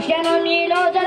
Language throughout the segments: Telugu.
Ocean on Yellow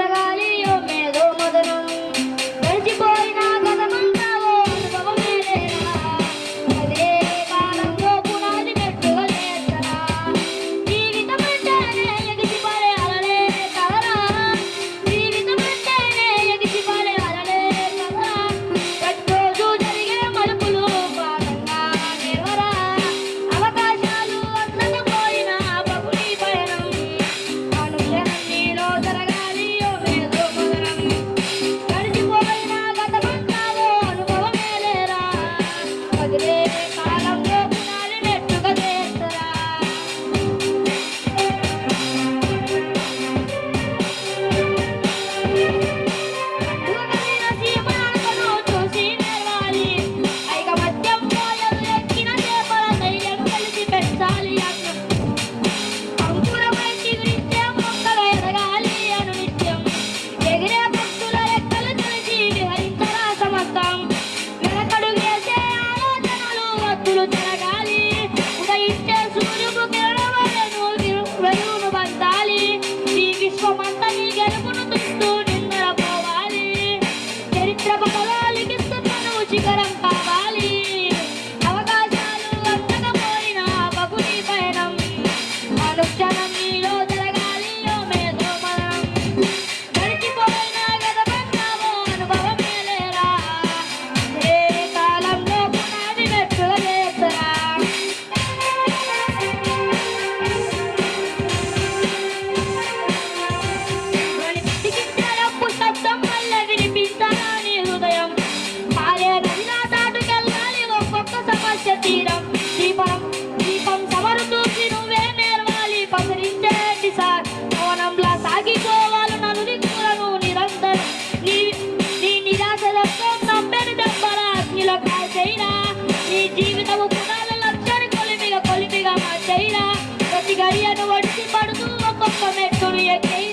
చరిత్ర పదవాలికి చిగరం కా నీ జీవితము గుణాలలో అచ్చని కొలిమిగా కొలిమిగా మార్చేయిరా. ప్రతి గడియను వడిచి పడుతూ ఒక్కొక్క మెట్టును ఎక్కేయి